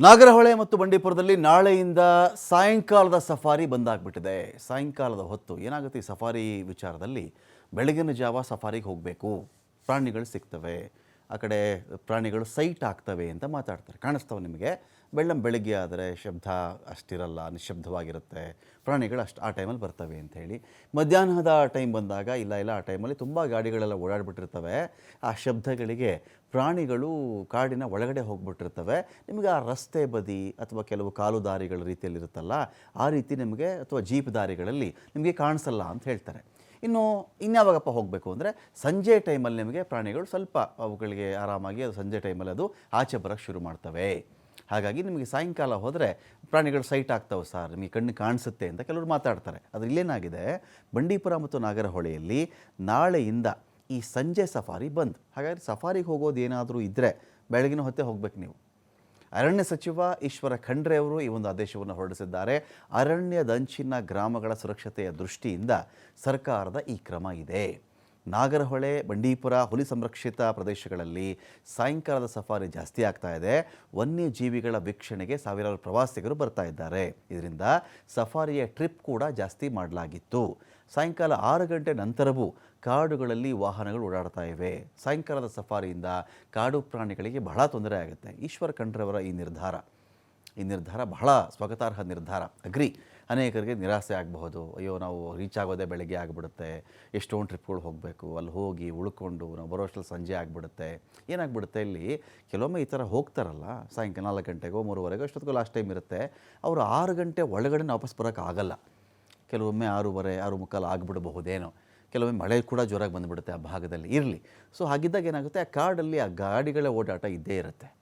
ನಾಗರಹೊಳೆ ಮತ್ತು ಬಂಡೀಪುರದಲ್ಲಿ ನಾಳೆಯಿಂದ ಸಾಯಂಕಾಲದ ಸಫಾರಿ ಬಂದಾಗ್ಬಿಟ್ಟಿದೆ. ಸಾಯಂಕಾಲದ ಹೊತ್ತು ಏನಾಗುತ್ತೆ ಈ ಸಫಾರಿ ವಿಚಾರದಲ್ಲಿ? ಬೆಳಗಿನ ಜಾವ ಸಫಾರಿಗೆ ಹೋಗಬೇಕು. ಪ್ರಾಣಿಗಳು ಸಿಗ್ತವೆ. ಆ ಕಡೆ ಪ್ರಾಣಿಗಳು ಸೈಟ್ ಆಗ್ತವೆ ಅಂತ ಮಾತಾಡ್ತಾರೆ. ಕಾಣಿಸ್ತವೆ ನಿಮಗೆ. ಬೆಳ್ಳಂ ಬೆಳಗ್ಗೆ ಆದರೆ ಶಬ್ದ ಅಷ್ಟಿರಲ್ಲ ನಿಶಬ್ದವಾಗಿರುತ್ತೆ ಪ್ರಾಣಿಗಳು ಅಷ್ಟು ಆ ಟೈಮಲ್ಲಿ ಬರ್ತವೆ ಅಂತ ಹೇಳಿ. ಮಧ್ಯಾಹ್ನದ ಟೈಮ್ ಬಂದಾಗ, ಇಲ್ಲ ಇಲ್ಲ, ಆ ಟೈಮಲ್ಲಿ ತುಂಬ ಗಾಡಿಗಳೆಲ್ಲ ಓಡಾಡಿಬಿಟ್ಟಿರ್ತವೆ. ಆ ಶಬ್ದಗಳಿಗೆ ಪ್ರಾಣಿಗಳು ಕಾಡಿನ ಒಳಗಡೆ ಹೋಗ್ಬಿಟ್ಟಿರ್ತವೆ. ನಿಮಗೆ ಆ ರಸ್ತೆ ಬದಿ ಅಥವಾ ಕೆಲವು ಕಾಲು ದಾರಿಗಳ ರೀತಿಯಲ್ಲಿರುತ್ತಲ್ಲ ಆ ರೀತಿ ನಿಮಗೆ ಅಥವಾ ಜೀಪ್ ದಾರಿಗಳಲ್ಲಿ ನಿಮಗೆ ಕಾಣಿಸಲ್ಲ ಅಂತ ಹೇಳ್ತಾರೆ. ಇನ್ನು ಇನ್ಯಾವಾಗಪ್ಪ ಹೋಗಬೇಕು ಅಂದರೆ ಸಂಜೆ ಟೈಮಲ್ಲಿ ನಿಮಗೆ ಪ್ರಾಣಿಗಳು ಸ್ವಲ್ಪ ಅವುಗಳಿಗೆ ಆರಾಮಾಗಿ ಅದು ಸಂಜೆ ಟೈಮಲ್ಲಿ ಅದು ಆಚೆ ಬರೋಕ್ಕೆ ಶುರು ಮಾಡ್ತವೆ. ಹಾಗಾಗಿ ನಿಮಗೆ ಸಾಯಂಕಾಲ ಹೋದರೆ ಪ್ರಾಣಿಗಳು ಸೈಟ್ ಆಗ್ತವೆ ಸರ್ ನಿಮಗೆ ಕಣ್ಣು ಕಾಣಿಸುತ್ತೆ ಅಂತ ಕೆಲವರು ಮಾತಾಡ್ತಾರೆ. ಆದರೆ ಇಲ್ಲೇನಾಗಿದೆ, ಬಂಡೀಪುರ ಮತ್ತು ನಾಗರಹೊಳೆಯಲ್ಲಿ ನಾಳೆಯಿಂದ ಈ ಸಂಜೆ ಸಫಾರಿ ಬಂದ್. ಹಾಗಾಗಿ ಸಫಾರಿಗೆ ಹೋಗೋದು ಏನಾದರೂ ಇದ್ದರೆ ಬೆಳಗಿನ ಹೊತ್ತೇ ಹೋಗ್ಬೇಕು ನೀವು. ಅರಣ್ಯ ಸಚಿವ ಈಶ್ವರ ಖಂಡ್ರೆ ಅವರು ಈ ಒಂದು ಆದೇಶವನ್ನು ಹೊರಡಿಸಿದ್ದಾರೆ. ಅರಣ್ಯದಂಚಿನ ಗ್ರಾಮಗಳ ಸುರಕ್ಷತೆಯ ದೃಷ್ಟಿಯಿಂದ ಸರ್ಕಾರದ ಈ ಕ್ರಮ ಇದೆ. ನಾಗರಹೊಳೆ, ಬಂಡೀಪುರ, ಹುಲಿ ಸಂರಕ್ಷಿತ ಪ್ರದೇಶಗಳಲ್ಲಿ ಸಾಯಂಕಾಲದ ಸಫಾರಿ ಜಾಸ್ತಿ ಆಗ್ತಾ ಇದೆ. ವನ್ಯಜೀವಿಗಳ ವೀಕ್ಷಣೆಗೆ ಸಾವಿರಾರು ಪ್ರವಾಸಿಗರು ಬರ್ತಾ ಇದ್ದಾರೆ. ಇದರಿಂದ ಸಫಾರಿಯ ಟ್ರಿಪ್ ಕೂಡ ಜಾಸ್ತಿ ಮಾಡಲಾಗಿತ್ತು. ಸಾಯಂಕಾಲ ಆರು ಗಂಟೆ ನಂತರವೂ ಕಾಡುಗಳಲ್ಲಿ ವಾಹನಗಳು ಓಡಾಡ್ತಾ ಇವೆ. ಸಾಯಂಕಾಲದ ಸಫಾರಿಯಿಂದ ಕಾಡು ಪ್ರಾಣಿಗಳಿಗೆ ಬಹಳ ತೊಂದರೆ ಆಗುತ್ತೆ. ಈಶ್ವರ ಕಂಡ್ರವರ ಈ ನಿರ್ಧಾರ. ಈ ನಿರ್ಧಾರ ಬಹಳ ಸ್ವಾಗತಾರ್ಹ ನಿರ್ಧಾರ. ಅಗ್ರಿ. ಅನೇಕರಿಗೆ ನಿರಾಸೆ ಆಗಬಹುದು. ಅಯ್ಯೋ, ನಾವು ರೀಚ್ ಆಗೋದೇ ಬೆಳಗ್ಗೆ ಆಗಿಬಿಡುತ್ತೆ. ಎಷ್ಟೊಂದು ಟ್ರಿಪ್ಗಳು ಹೋಗಬೇಕು. ಅಲ್ಲಿ ಹೋಗಿ ಉಳ್ಕೊಂಡು ನಾವು ಬರೋಷ್ಟರಲ್ಲಿ ಸಂಜೆ ಆಗಿಬಿಡುತ್ತೆ. ಏನಾಗ್ಬಿಡುತ್ತೆ ಇಲ್ಲಿ? ಕೆಲವೊಮ್ಮೆ ಈ ಥರ ಹೋಗ್ತಾರಲ್ಲ, ಸಾಯಂಕಾಲ ನಾಲ್ಕು ಗಂಟೆಗೋ, ಮೂರುವರೆಗೋ, ಅಷ್ಟೊತ್ತಿಗೂ ಲಾಸ್ಟ್ ಟೈಮ್ ಇರುತ್ತೆ. ಅವರು ಆರು ಗಂಟೆ ಒಳಗಡೆ ವಾಪಸ್ ಬರೋಕ್ಕಾಗಲ್ಲ ಕೆಲವೊಮ್ಮೆ ಆರೂವರೆ, ಆರು ಮುಕ್ಕಾಲು ಆಗಿಬಿಡಬಹುದೇನೋ. ಕೆಲವೊಮ್ಮೆ ಮಳೆ ಕೂಡ ಜೋರಾಗಿ ಬಂದುಬಿಡುತ್ತೆ ಆ ಭಾಗದಲ್ಲಿ. ಇರಲಿ. ಸೊ ಹಾಗಿದ್ದಾಗ ಏನಾಗುತ್ತೆ? ಆ ಕಾಡಲ್ಲಿ ಆ ಗಾಡಿಗಳ ಓಡಾಟ ಇದ್ದೇ ಇರುತ್ತೆ.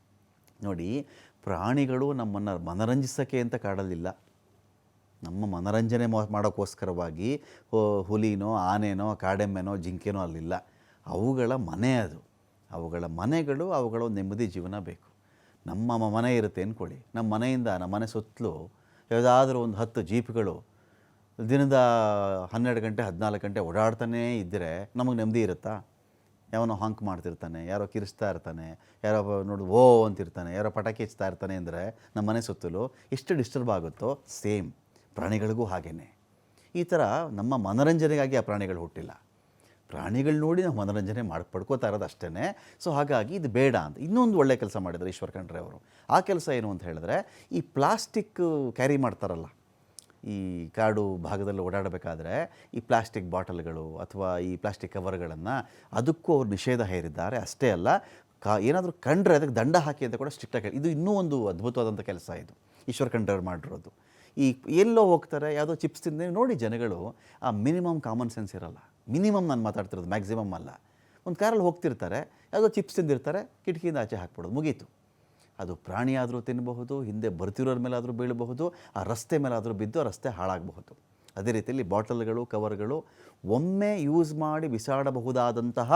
ನೋಡಿ ಪ್ರಾಣಿಗಳು ನಮ್ಮನ್ನು ಮನರಂಜಿಸೋಕ್ಕೆ ಅಂತ ಕಾಡಲಿಲ್ಲ ನಮ್ಮ ಮನರಂಜನೆ ಮಾಡೋಕ್ಕೋಸ್ಕರವಾಗಿ ಹುಲಿನೋ, ಆನೆನೋ, ಕಾಡೆಮ್ಮೆನೋ, ಜಿಂಕೆನೋ ಅಲ್ಲಿಲ್ಲ. ಅವುಗಳ ಮನೆ ಅದು. ಅವುಗಳ ಮನೆಗಳು ಅವುಗಳ ನೆಮ್ಮದಿ ಜೀವನ ಬೇಕು. ನಮ್ಮ ಮನೆ ಇರುತ್ತೆ ಅಂದ್ಕೊಳ್ಳಿ ನಮ್ಮ ಮನೆಯಿಂದ ನಮ್ಮ ಮನೆ ಸುತ್ತಲೂ ಯಾವುದಾದ್ರೂ ಒಂದು ಹತ್ತು ಜೀಪ್ಗಳು ದಿನದ ಹನ್ನೆರಡು ಗಂಟೆ ಹದಿನಾಲ್ಕು ಗಂಟೆ ಓಡಾಡ್ತಾನೇ ಇದ್ದರೆ ನಮಗೆ ನೆಮ್ಮದಿ ಇರುತ್ತಾ? ಯಾವನೋ ಹಾಂಕ್ ಮಾಡ್ತಿರ್ತಾನೆ, ಯಾರೋ ಕಿರಿಸ್ತಾ ಇರ್ತಾನೆ, ಯಾರೋ ನೋಡಿ, ಓ ಅಂತಿರ್ತಾನೆ, ಯಾರೋ ಪಟಾಕಿ ಹಚ್ತಾ ಇರ್ತಾನೆ ಅಂದರೆ ನಮ್ಮ ಮನೆ ಸುತ್ತಲೂ ಎಷ್ಟು ಡಿಸ್ಟರ್ಬ್ ಆಗುತ್ತೋ ಸೇಮ್ ಪ್ರಾಣಿಗಳಿಗೂ ಹಾಗೇ ಈ ಥರ ನಮ್ಮ ಮನರಂಜನೆಗಾಗಿ ಆ ಪ್ರಾಣಿಗಳು ಹುಟ್ಟಿಲ್ಲ. ಪ್ರಾಣಿಗಳು ನೋಡಿ ನಾವು ಮನೋರಂಜನೆ ಮಾಡಿ ಪಡ್ಕೋತಾ ಇರೋದು ಅಷ್ಟೇ ಸೊ ಹಾಗಾಗಿ ಇದು ಬೇಡ ಅಂತ. ಇನ್ನೊಂದು ಒಳ್ಳೆ ಕೆಲಸ ಮಾಡಿದ್ರು ಈಶ್ವರ್ ಖಂಡ್ರೆ ಅವರು. ಆ ಕೆಲಸ ಏನು ಅಂತ ಹೇಳಿದ್ರೆ ಈ ಪ್ಲಾಸ್ಟಿಕ್ ಕ್ಯಾರಿ ಮಾಡ್ತಾರಲ್ಲ. ಈ ಕಾಡು ಭಾಗದಲ್ಲಿ ಓಡಾಡಬೇಕಾದ್ರೆ ಈ ಪ್ಲಾಸ್ಟಿಕ್ ಬಾಟಲ್ಗಳು ಅಥವಾ ಈ ಪ್ಲಾಸ್ಟಿಕ್ ಕವರ್ಗಳನ್ನು ಅದಕ್ಕೂ ಅವರು ನಿಷೇಧ ಹೇರಿದ್ದಾರೆ. ಅಷ್ಟೇ ಅಲ್ಲ, ಕಾ ಏನಾದರೂ ಕಂಡ್ರೆ ಅದಕ್ಕೆ ದಂಡ ಹಾಕಿ ಅಂತ ಕೂಡ ಸ್ಟ್ರಿಕ್ಟಾಗಿ ಇದು ಇನ್ನೂ ಒಂದು ಅದ್ಭುತವಾದಂಥ ಕೆಲಸ ಇದು, ಈಶ್ವರ್ ಕಂಡ್ರವ್ರು ಮಾಡಿರೋದು. ಈ ಎಲ್ಲೋ ಹೋಗ್ತಾರೆ, ಯಾವುದೋ ಚಿಪ್ಸ್ ತಿಂದರೆ ನೋಡಿ ಜನಗಳು, ಆ ಮಿನಿಮಮ್ ಕಾಮನ್ ಸೆನ್ಸ್ ಇರಲ್ಲ. ಮಿನಿಮಮ್ ನಾನು ಮಾತಾಡ್ತಿರೋದು, ಮ್ಯಾಕ್ಸಿಮಮ್ ಅಲ್ಲ. ಒಂದು ಕಾರಲ್ಲಿ ಹೋಗ್ತಿರ್ತಾರೆ, ಯಾವುದೋ ಚಿಪ್ಸ್ ತಿಂದಿರ್ತಾರೆ, ಕಿಟಕಿಯಿಂದ ಆಚೆ ಹಾಕ್ಬಿಡೋದು, ಮುಗೀತು. ಅದು ಪ್ರಾಣಿ ಆದರೂ ತಿನ್ನಬಹುದು, ಹಿಂದೆ ಬರ್ತಿರೋರ ಮೇಲಾದರೂ ಬೀಳಬಹುದು, ಆ ರಸ್ತೆ ಮೇಲಾದರೂ ಬಿದ್ದು ಆ ರಸ್ತೆ ಹಾಳಾಗಬಹುದು. ಅದೇ ರೀತಿಯಲ್ಲಿ ಬಾಟಲ್ಗಳು, ಕವರ್ಗಳು ಒಮ್ಮೆ ಯೂಸ್ ಮಾಡಿ ಬಿಸಾಡಬಹುದಾದಂತಹ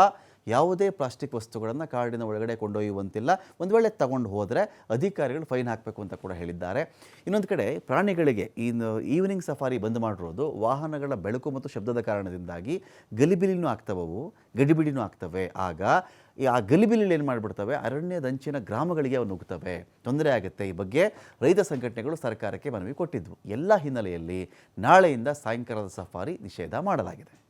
ಯಾವುದೇ ಪ್ಲಾಸ್ಟಿಕ್ ವಸ್ತುಗಳನ್ನು ಕಾರ್ಡಿನ ಒಳಗಡೆ ಕೊಂಡೊಯ್ಯುವಂತಿಲ್ಲ. ಒಂದು ವೇಳೆ ತಗೊಂಡು ಹೋದರೆ ಅಧಿಕಾರಿಗಳು ಫೈನ್ ಹಾಕಬೇಕು ಅಂತ ಕೂಡ ಹೇಳಿದ್ದಾರೆ. ಇನ್ನೊಂದು ಕಡೆ ಪ್ರಾಣಿಗಳಿಗೆ ಇನ್ನು ಈವ್ನಿಂಗ್ ಸಫಾರಿ ಬಂದ್ ಮಾಡಿರೋದು ವಾಹನಗಳ ಬೆಳಕು ಮತ್ತು ಶಬ್ದದ ಕಾರಣದಿಂದಾಗಿ ಗಲಿಬಿಲಿನೂ ಆಗ್ತವವು, ಗಡಿಬಿಡಿನೂ ಆಗ್ತವೆ. ಆಗ ಈ ಆ ಗಲಿಬಿಲಿಲಿ ಏನು ಮಾಡಿಬಿಡ್ತವೆ? ಅರಣ್ಯದಂಚಿನ ಗ್ರಾಮಗಳಿಗೆ ಅವು ನುಗ್ತವೆ. ತೊಂದರೆ ಆಗುತ್ತೆ. ಈ ಬಗ್ಗೆ ರೈತ ಸಂಘಟನೆಗಳು ಸರ್ಕಾರಕ್ಕೆ ಮನವಿ ಕೊಟ್ಟಿದ್ವು. ಎಲ್ಲ ಹಿನ್ನೆಲೆಯಲ್ಲಿ ನಾಳೆಯಿಂದ ಸಾಯಂಕಾಲದ ಸಫಾರಿ ನಿಷೇಧ ಮಾಡಲಾಗಿದೆ.